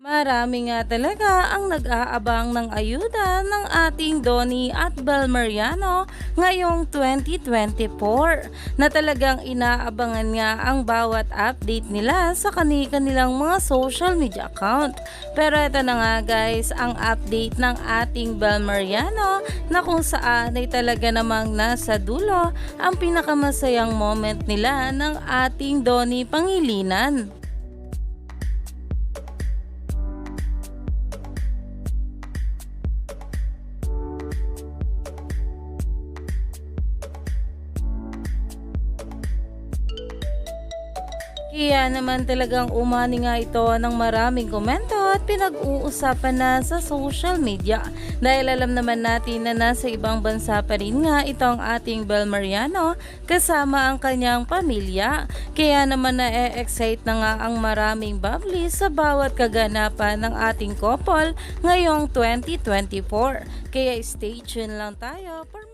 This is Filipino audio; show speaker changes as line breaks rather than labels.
Marami nga talaga ang nag-aabang ng ayuda ng ating Donnie at Bel Mariano ngayong 2024 na talagang inaabangan nga ang bawat update nila sa kani-kanilang mga social media account. Pero ito na nga guys, ang update ng ating Bel Mariano na kung saan ay talaga namang nasa dulo ang pinakamasayang moment nila ng ating Donnie Pangilinan. Kaya naman talagang umani nga ito ng maraming komento at pinag-uusapan na sa social media. Dahil alam naman natin na nasa ibang bansa pa rin nga itong ating Bel Mariano kasama ang kanyang pamilya. Kaya naman na-excite na nga ang maraming bubbly sa bawat kaganapan ng ating couple ngayong 2024. Kaya stay tuned lang tayo for